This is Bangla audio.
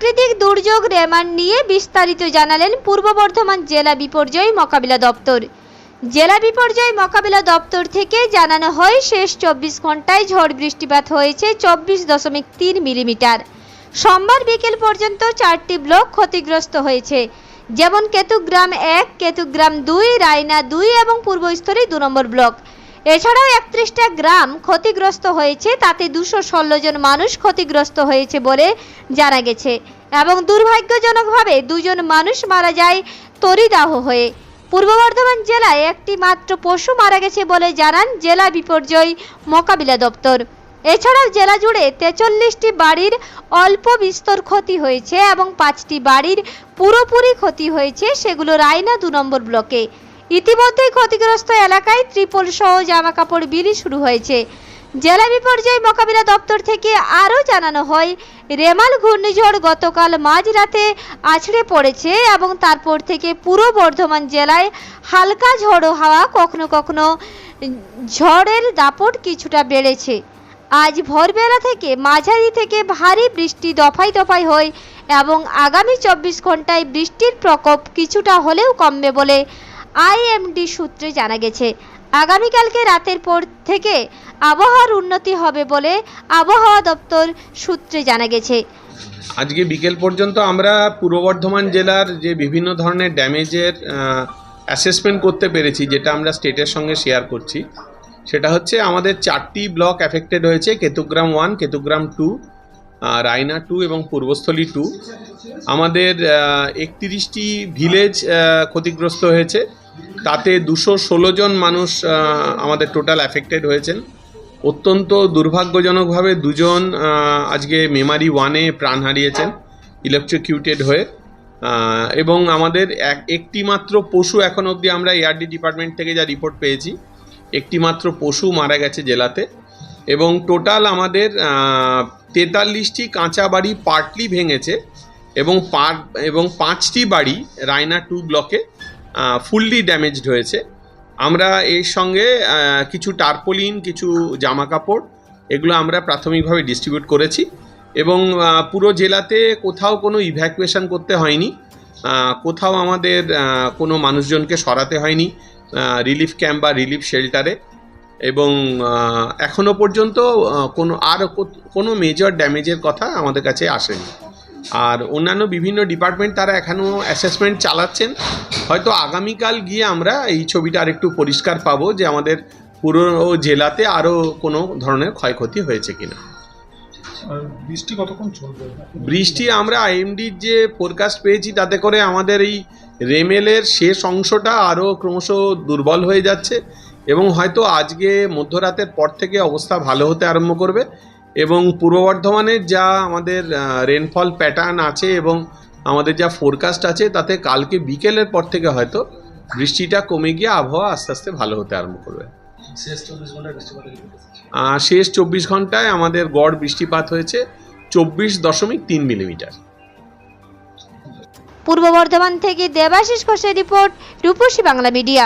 প্রাকৃতিক দুর্যোগ রেমান্ড নিয়ে বিস্তারিত জানালেন পূর্ব বর্ধমান জেলা বিপর্যয় মোকাবিলা দপ্তর। জেলা বিপর্যয় মোকাবিলা দপ্তর থেকে জানানো হয়, শেষ চব্বিশ ঘন্টায় ঝড় বৃষ্টিপাত হয়েছে চব্বিশ দশমিক তিন মিলিমিটার। সোমবার বিকেল পর্যন্ত চারটি ব্লক ক্ষতিগ্রস্ত হয়েছে। যেমন কেতুগ্রাম এক, কেতুগ্রাম দুই, রায়না দুই এবং পূর্বস্থলী দু নম্বর ব্লক। এছাড়াও একত্রিশটা গ্রাম ক্ষতিগ্রস্ত হয়েছে, তাতে দুশো জন মানুষ ক্ষতিগ্রস্ত হয়েছে বলে জানা গেছে। এবং দুর্ভাগ্যজনকভাবে দুজন মানুষ মারা যায় তরিদাহ হয়ে। পূর্ব বর্ধমান জেলায় একটি মাত্র পশু মারা গেছে বলে জানান জেলা বিপর্যয় মোকাবিলা দপ্তর। এছাড়াও জেলা জুড়ে তেচল্লিশটি বাড়ির অল্প বিস্তর ক্ষতি হয়েছে এবং পাঁচটি বাড়ির পুরোপুরি ক্ষতি হয়েছে, সেগুলো রায়না দু নম্বর ব্লকে। ইতিমধ্যেই ক্ষতিগ্রস্ত এলাকায় ত্রিপল সহ জামা কাপড় বিলি শুরু হয়েছে। জেলা বিপর্যয় মোকাবিলা দপ্তর থেকে আরও জানানো হয়, রেমাল ঘূর্ণিঝড় গতকাল মাঝরাতে আছড়ে পড়েছে এবং তারপর থেকে পুরো বর্ধমান জেলায় হালকা ঝড়ো হাওয়া কখনো কখনো ঝড়ের দাপট কিছুটা বেড়েছে। আজ ভোরবেলা থেকে মাঝারি থেকে ভারী বৃষ্টি দফায় দফায় হয় এবং আগামী চব্বিশ ঘন্টায় বৃষ্টির প্রকোপ কিছুটা হলেও কমবে বলে আইএমডি সূত্রে জানা গেছে, আগামীকালকে রাতের পর থেকে আবহাওয়ার উন্নতি হবে বলে আবহাওয়া দপ্তর সূত্রে জানা গেছে। আজকে বিকেল পর্যন্ত আমরা পূর্ব বর্ধমান জেলার যে বিভিন্ন ধরনের ড্যামেজের অ্যাসেসমেন্ট করতে পেরেছি, যেটা আমরা স্টেটের সঙ্গে শেয়ার করছি। সেটা হচ্ছে আমাদের চারটি ব্লক অ্যাফেক্টেড হয়েছে, Ketugram one Ketugram two Raina two এবং পূর্বস্থলী টু আমাদের একত্রিশটি ভিলেজ ক্ষতিগ্রস্ত হয়েছে। তাতে দুশো ষোলো জন মানুষ আমাদের টোটাল অ্যাফেক্টেড হয়েছেন। অত্যন্ত দুর্ভাগ্যজনকভাবে দুজন আজকে মেমারি ওয়ানে প্রাণ হারিয়েছেন ইলেকট্রিকিউটেড হয়ে। এবং আমাদের এক একটি মাত্র পশু এখন অবধি আমরা এআরডি ডিপার্টমেন্ট থেকে যা রিপোর্ট পেয়েছি একটি মাত্র পশু মারা গেছে জেলাতে। এবং টোটাল আমাদের তেতাল্লিশটি কাঁচা বাড়ি পার্টলি ভেঙেছে এবং পার এবং পাঁচটি বাড়ি রায়না টু ব্লকে ফুললি ড্যামেজড হয়েছে। আমরা এর সঙ্গে কিছু টার্পোলিন কিছু জামা কাপড় এগুলো আমরা প্রাথমিকভাবে ডিস্ট্রিবিউট করেছি এবং পুরো জেলাতে কোথাও কোনো ইভ্যাকুয়েশন করতে হয়নি। কোথাও আমাদের কোনো মানুষজনকে সরাতে হয়নি রিলিফ ক্যাম্প বা রিলিফ শেল্টারে এবং আহ, এখনও পর্যন্ত কোনো আর কোনো মেজর ড্যামেজের কথা আমাদের কাছে আসেনি। আর অন্যান্য বিভিন্ন ডিপার্টমেন্ট তারা এখনও অ্যাসেসমেন্ট চালাচ্ছেন। হয়তো আগামীকাল গিয়ে আমরা এই ছবিটা আরেকটু পরিষ্কার পাবো যে আমাদের পুরো জেলাতে আরও কোনো ধরনের ক্ষয়ক্ষতি হয়েছে কিনা। বৃষ্টি কতক্ষণ চলবে? বৃষ্টি আমরা আইএমডির যে ফোরকাস্ট পেয়েছি তাতে করে আমাদের এই রেমেলের শেষ অংশটা আরও ক্রমশ দুর্বল হয়ে যাচ্ছে এবং হয়তো আজকে মধ্যরাতের পর থেকে অবস্থা ভালো হতে আরম্ভ করবে। এবং পূর্ব বর্ধমানের যা আমাদের রেনফল প্যাটার্ন আছে এবং আমাদের যা ফোরকাস্ট আছে তাতে কালকে বিকেলের পর থেকে হয়তো বৃষ্টিটা কমে গিয়ে আবহাওয়া আস্তে আস্তে ভালো হতে আরম্ভ করবে। শেষ চব্বিশ ঘন্টায় শেষ চব্বিশ ঘন্টায় আমাদের গড় বৃষ্টিপাত হয়েছে চব্বিশ দশমিক তিন মিলিমিটার। পূর্ব বর্ধমান থেকে দেবাশিস ঘোষের রিপোর্ট রূপসী বাংলা মিডিয়া।